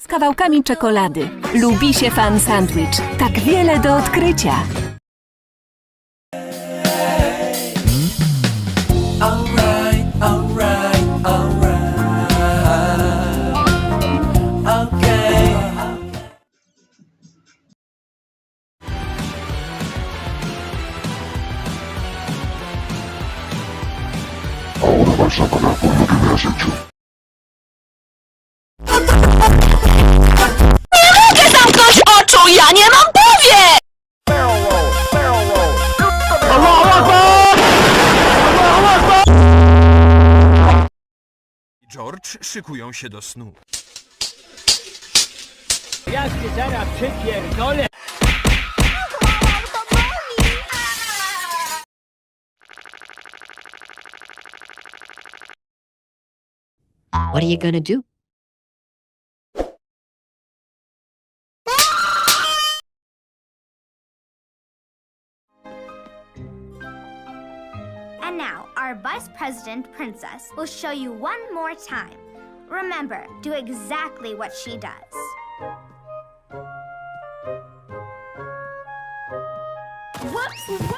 z kawałkami czekolady. Lubi się fan sandwich. Tak wiele do odkrycia. Ja nie mam powie! George szykują się do snu. Ja się zaraz przypierdolę. What are you gonna do? And now, our Vice President Princess will show you one more time. Remember, do exactly what she does. Whoops!